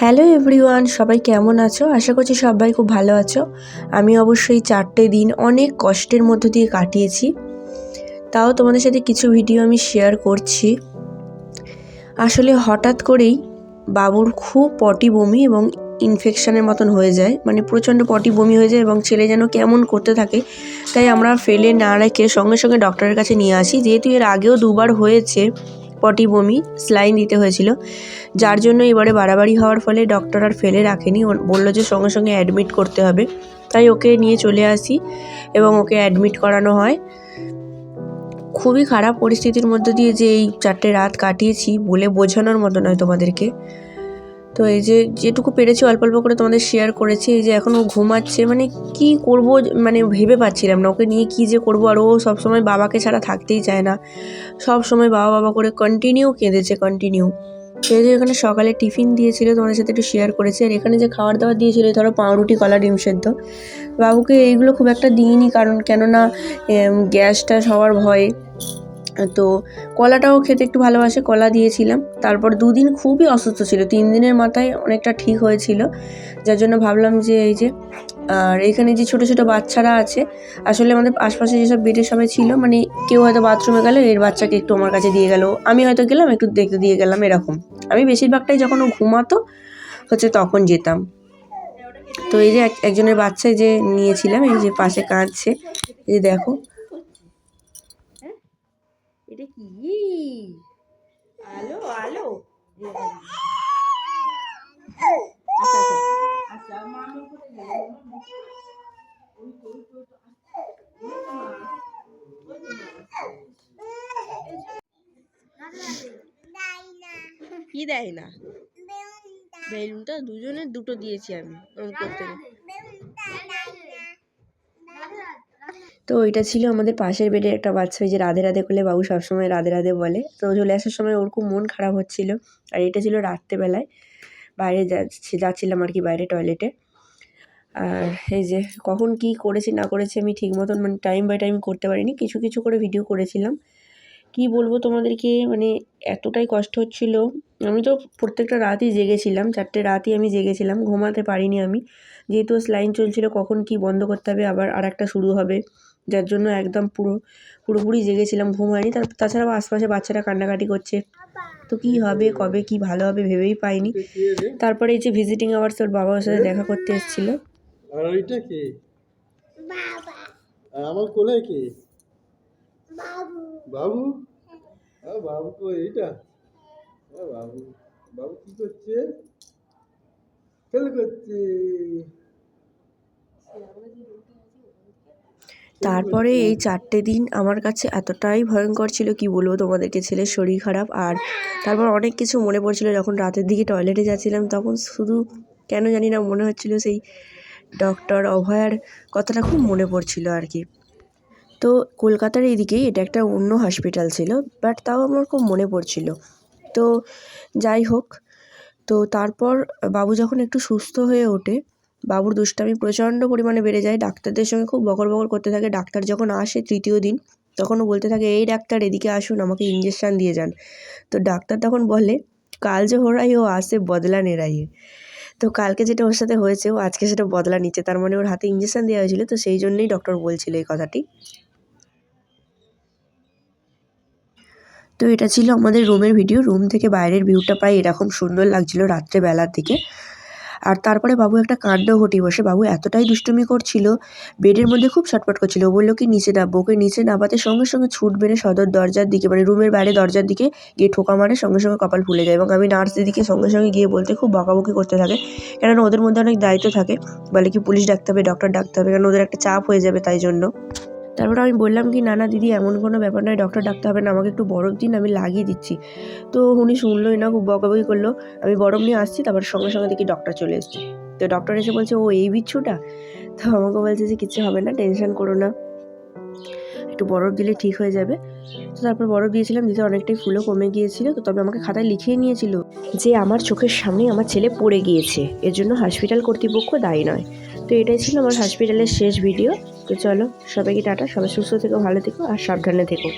Hello everyone, সবাই কেমন আছো? আশা করছি সবাই খুব ভালো আছো। আমি অবশ্যই চারটে দিন অনেক কষ্টের মধ্য দিয়ে কাটিয়েছি। তাও তোমাদের সাথে কিছু ভিডিও আমি শেয়ার করছি। আসলে হঠাৎ করেই বাবুর খুব পটি বমি এবং ইনফেকশনের মতন হয়ে যায়। মানে প্রচণ্ড পটি বমি হয়ে যায় এবং ছেলে যেন কেমন করতে থাকে, তাই আমরা ফেলে না রেখে সঙ্গে সঙ্গে ডক্টরের কাছে নিয়ে আসি। যেহেতু এর আগেও দুবার হয়েছে পটি বমি, স্লাইন দিতে হয়েছিল। যার জন্য এবারে বাড়াবাড়ি হওয়ার ফলে ডক্টর আর ফেলে রাখেনি। বলল যে সঙ্গে সঙ্গে অ্যাডমিট করতে হবে। তাই ওকে নিয়ে চলে আসি এবং ওকে অ্যাডমিট করানো হয়। খুবই খারাপ পরিস্থিতির মধ্যে দিয়ে যে এই চারটে রাত কাটিয়েছি বলে বোঝানোর মতো নয় তোমাদেরকে। তো এই যে যেটুকু পেরেছি অল্প অল্প করে তোমাদের শেয়ার করেছি, এই যে এখন ও ঘুমাচ্ছে মানে কি করব মানে ভেবে পাচ্ছিলাম না। ওকে নিয়ে কি যে করব, আর ও সবসময় বাবাকে ছাড়া থাকতেই চায় না। সব সময় বাবা বাবা করে কন্টিনিউ কেঁদেছে কন্টিনিউ সে যে এখানে সকালে টিফিন দিয়েছিল, তোমাদের সাথে একটু শেয়ার করেছি, আর এখানে যে খাবার দাবার দিয়েছিল ধরো পাউরুটি, কলা, ডিম সেদ্ধ। বাবুকে এইগুলো খুব একটা দিইনি, কারণ কেননা গ্যাস গ্যাসটা সবার ভয়ে। তো কলাটাও খেতে একটু ভালোবাসে, কলা দিয়েছিলাম। তারপর দুদিন খুবই অসুস্থ ছিল, তিন দিনের মাথায় অনেকটা ঠিক হয়েছিল। যার জন্য ভাবলাম যে এই যে, আর এখানে যে ছোটো ছোটো বাচ্চারা আছে, আসলে আমাদের আশপাশে যেসব বেডে সবাই ছিল মানে কেউ হয়তো বাথরুমে গেল, এর বাচ্চাকে একটু আমার কাছে দিয়ে গেল। আমি হয়তো গেলাম, একটু দেখতে দিয়ে গেলাম, এরকম। আমি বেশিরভাগটাই যখন ও ঘুমাতো, হচ্ছে তখন যেতাম। তো এই যে এক- একজনের বাচ্চাই যে নিয়েছিলাম, এই যে পাশে কাঁদছে, এই যে দেখো। এটা কি? আলো আলো। আচ্ছা আচ্ছা। আচ্ছা মামা কোথায় গেল? ওই তো ওই তো কি দেয় না বেলুনটা দুজনের দুটো দিয়েছি আমি ওরম করতে গেলে। তো ওইটা ছিল আমাদের পাশের বেডের একটা বাচ্চা, ওই যে রাধে রাধে করলে বাবু সবসময় রাধে রাধে বলে। তো চলে আসার সময় ওর খুব মন খারাপ হচ্ছিল। আর এটা ছিল রাত্রেবেলায়। বাইরে যাচ্ছি যাচ্ছিলাম আর কি বাইরে টয়লেটে আর এই যে কখন কি করেছি না করেছি আমি ঠিক মতন মানে টাইম বাই টাইম করতে পারিনি। কিছু কিছু করে ভিডিও করেছিলাম। কি বলব তোমাদেরকে? মানে এতটাই কষ্ট হচ্ছিল। আমি তো প্রত্যেকটা রাতই জেগেছিলাম। চারটে রাতই আমি জেগেছিলাম। ঘুমাতে পারিনি আমি। যেহেতু স্লাইন চলছিল, কখন কি বন্ধ করতে হবে? আবার আর একটা শুরু হবে। যার জন্য একদম পুরো পুরোপুরি জেগেছিলাম ঘুম হয়নি। তার তাছাড়াও আশপাশে বাচ্চারা কান্নাকাটি করছে। তো কি হবে কবে কি ভালো হবে ভেবেই পাইনি। তারপরে এই যে ভিজিটিং আওয়ার্স ওর বাবার সাথে দেখা করতে এসেছিল। আর ওইটা কে? আর আমার কোলে কে? বাবু। হ্যাঁ বাবু কো এইটা? বাবু। বাবু কি করছে? খেল করছে। তারপরে এই চারটে দিন আমার কাছে এতটাই ভয়ঙ্কর ছিল কি বলব তোমাদেরকে, ছেলের শরীর খারাপ আর তারপর অনেক কিছু মনে পড়ছিল যখন রাতের দিকে টয়লেটে যাচ্ছিলাম তখন শুধু কেন জানি না মনে হচ্ছিল সেই ডক্টর অভয়ার কথাটা খুব মনে পড়ছিল আর কি। তো কলকাতার এইদিকেই এটা একটা অন্য হসপিটাল ছিল বাট তাও আমার খুব মনে পড়ছিল। তো যাই হোক, তো তারপর বাবু যখন একটু সুস্থ হয়ে ওঠে বাবুর দুষ্টামি প্রচণ্ড পরিমাণে বেড়ে যায়। ডাক্তারদের সঙ্গে খুব বকর বকর করতে থাকে। ডাক্তার যখন আসে তৃতীয় দিন, তখনও বলতে থাকে, এই ডাক্তার, এদিকে আসুন, আমাকে ইঞ্জেকশান দিয়ে যান। তো ডাক্তার তখন বলে, কাল যে হোরাই ও আসে বদলা নেরাইয়ে তো কালকে যেটা ওর সাথে হয়েছে, ও আজকে সেটা বদলা নিচ্ছে। তার মানে ওর হাতে ইঞ্জেকশান দেওয়া হয়েছিল, তো সেই জন্যই ডক্টর বলছিল এই কথাটি। তো এটা ছিল আমাদের রুমের ভিডিও রুম থেকে বাইরের ভিউটা পাই এরকম সুন্দর লাগছিল রাত্রেবেলার দিকে। আর তারপরে বাবু একটা কাণ্ড ঘটিয়ে বসে। বাবু এতটাই দুষ্টুমি করছিল, বেডের মধ্যে খুব ছটপট করছিল। ও বলল, কি নিচে নামবো? ওকে নিচে নামাতে সঙ্গে সঙ্গে ছুট বেড়ে সদর দরজার দিকে মানে রুমের বাইরে দরজার দিকে গিয়ে ঠোকা মারে, সঙ্গে সঙ্গে কপাল ফুলে যায়। এবং আমি নার্স দিদিকে সঙ্গে সঙ্গে গিয়ে বলতে খুব বকাবকি করতে থাকে। কেননা ওদের মধ্যে অনেক দায়িত্ব থাকে। বলে কি, পুলিশ ডাকতে হবে, ডক্টর ডাকতে হবে। কারণ ওদের একটা চাপ হয়ে যাবে তাই জন্য। তারপর আমি বললাম কি, না না, দিদি, এমন কোনো ব্যাপার নয় ডক্টর ডাকতে হবে না, আমাকে একটু বরফ দিন, আমি লাগিয়ে দিচ্ছি। তো উনি শুনলোই না, খুব বকাবকি করল। আমি বরফ নিয়ে আসছি, তারপর সঙ্গে সঙ্গে দেখি ডক্টর চলে এসছে। তো ডক্টর এসে বলছে, ও, এই বিচ্ছুটা? তো আমাকে বলছে যে, কিছু হবে না টেনশন করো না। একটু বরফ দিলে ঠিক হয়ে যাবে। তো তারপর বরফ দিয়েছিলাম, দিতে অনেকটাই ফুলও কমে গিয়েছিল, তো তবে আমাকে খাতায় লিখিয়ে নিয়েছিল যে, আমার চোখের সামনে আমার ছেলে পড়ে গিয়েছে, এর জন্য হসপিটাল কর্তৃপক্ষ দায়ী নয়। তো এটাই ছিল আমার হসপিটালের শেষ ভিডিও তো চলো, সবাইকে টাটা, সবাই সুস্থ থেকো, ভালো থেকো, আর সাবধানে থেকো।